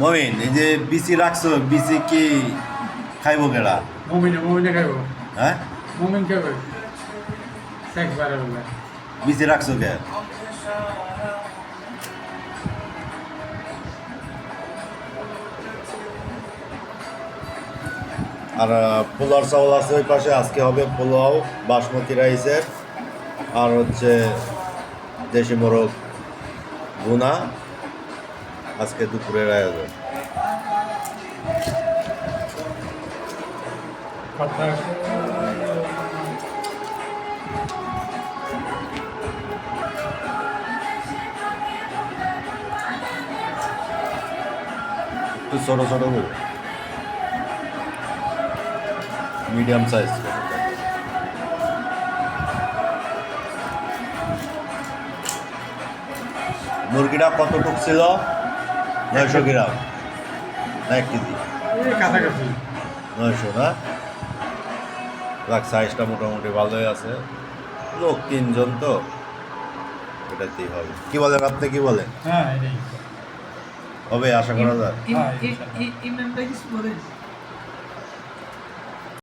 মমিন এই যে বিসি রাখছো বিসি কি খাইব কেডা? মুমিনে মুমিনে খাইব। হ্যাঁ? মুমিন খাইব। বিসি রাখছো কে? আর পোলার চাউল আছে ওই পাশে আজকে হবে পোলাও বাসমতি রাইসের আর হচ্ছে দেশি মোরগ গুনা আজকে দুপুরের আয়োজন। ছোটো ছোটো মিডিয়াম সাইজ। মুরগিটা কতটুক ছিল? নয়শো গ্রাম। না এক কেজি। কাছাকাছি। নয়শো না? রাখ সাইজটা মোটামুটি ভালোই আছে। লোক তিনজন তো। এটাতেই হবে। কি বলেন আপনি কি বলেন হ্যাঁ হবে আশা করা যায়।